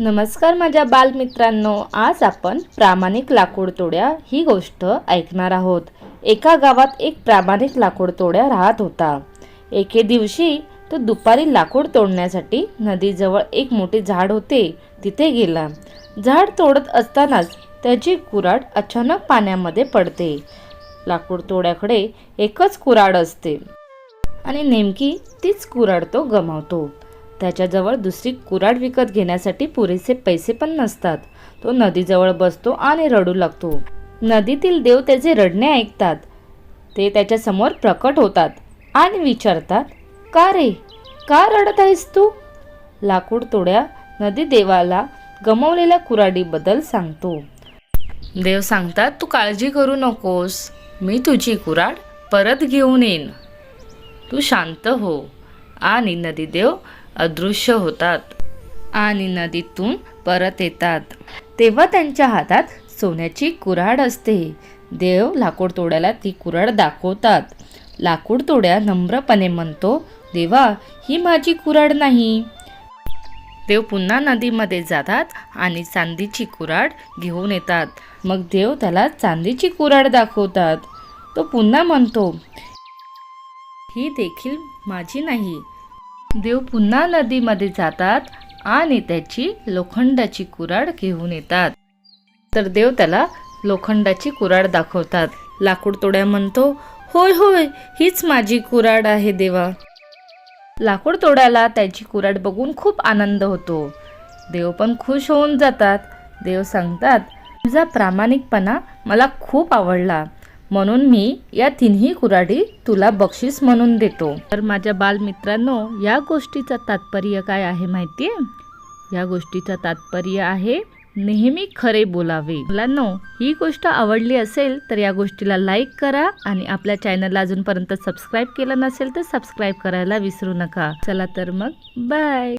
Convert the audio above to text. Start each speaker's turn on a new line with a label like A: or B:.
A: नमस्कार माझ्या बालमित्रांनो आज आपण प्रामाणिक लाकूडतोड्या ही गोष्ट ऐकणार आहोत. एका गावात एक प्रामाणिक लाकूडतोड्या राहत होता. एके दिवशी तो दुपारी लाकूड तोडण्यासाठी नदीजवळ एक मोठे झाड होते तिथे गेला. झाड तोडत असतानाच त्याची कुराड अचानक पाण्यामध्ये पडते. लाकूड तोड्याकडे एकच कुऱ्हाड असते. आणि नेमकी तीच कुराड तो गमावतो. त्याच्याजवळ दुसरी कुऱ्हाड विकत घेण्यासाठी पुरेसे पैसे पण नसतात. तो नदीजवळ बसतो आणि रडू लागतो. नदीतील देव त्याचे रडणे ऐकतात. ते त्याच्यासमोर प्रकट होतात आणि विचारतात का रे? का रडत आहेस तू? लाकूड तोड्या नदी देवाला गमावलेल्या कुऱ्हाडीबद्दल सांगतो. देव सांगतात तू काळजी करू नकोस. मी तुझी कुऱ्हाड परत घेऊन येईन. तू शांत हो. आणि नदीदेव अदृश्य होतात. आणि नदीतून परत येतात. तेव्हा त्यांच्या हातात सोन्याची कुऱ्हाड असते. देव लाकूड तोड्याला ती कुऱ्हाड दाखवतात. लाकूड तोड्या नम्रपणे म्हणतो देवा ही माझी कुऱ्हाड नाही. देव पुन्हा नदीमध्ये जातात आणि चांदीची कुऱ्हाड घेऊन येतात. मग देव त्याला चांदीची कुऱ्हाड दाखवतात. तो पुन्हा म्हणतो ही देखील माझी नाही. देव पुन्हा नदीमध्ये जातात आणि त्याची लोखंडाची कुराड घेऊन येतात. तर देव त्याला लोखंडाची कुराड दाखवतात. लाकूड तोड्या म्हणतो होय होय हीच माझी कुऱ्हाड आहे देवा. लाकूड तोड्याला त्याची कुराड बघून खूप आनंद होतो. देव पण खुश होऊन जातात. देव सांगतात तुझा प्रामाणिकपणा मला खूप आवडला. म्हणून मी या तिन्ही कुऱ्हाडी तुला बक्षीस म्हणून देतो. तर माझ्या बालमित्रांनो या गोष्टीचं तात्पर्य काय आहे माहिती आहे या गोष्टीचं तात्पर्य आहे नेहमी खरे बोलावे. मुलांनो ही गोष्ट आवडली असेल तर या गोष्टीला लाईक करा आणि आपल्या चॅनलला अजूनपर्यंत सबस्क्राईब केलं नसेल तर सबस्क्राईब करायला विसरू नका. चला तर मग बाय.